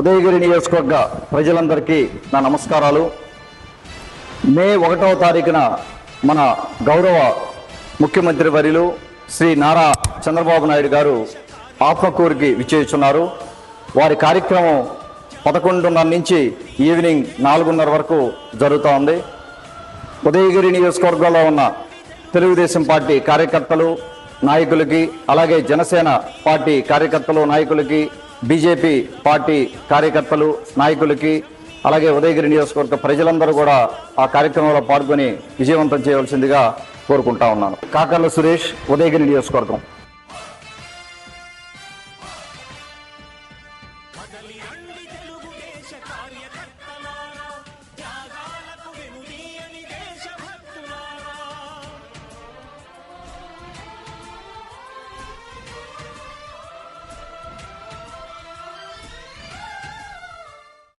ఉదయగిరి నియోజకవర్గ ప్రజలందరికీ నా నమస్కారాలు. మే ఒకటవ తారీఖున మన గౌరవ ముఖ్యమంత్రి వర్యులు శ్రీ నారా చంద్రబాబు నాయుడు గారు ఆత్మకూరుకి విచ్చేస్తున్నారు. వారి కార్యక్రమం పదకొండున్నర నుంచి ఈవినింగ్ నాలుగున్నర వరకు జరుగుతూ ఉంది. ఉదయగిరి నియోజకవర్గంలో ఉన్న తెలుగుదేశం పార్టీ కార్యకర్తలు నాయకులకి అలాగే జనసేన పార్టీ కార్యకర్తలు నాయకులకి బీజేపీ పార్టీ కార్యకర్తలు నాయకులకి అలాగే ఉదయగిరి నియోజకవర్గ ప్రజలందరూ కూడా ఆ కార్యక్రమంలో పాల్గొని విజయవంతం చేయవలసిందిగా కోరుకుంటా ఉన్నాను. కాకర్ల సురేష్ ఉదయగిరి నియోజకవర్గం. కదలి తెలుగుదేశ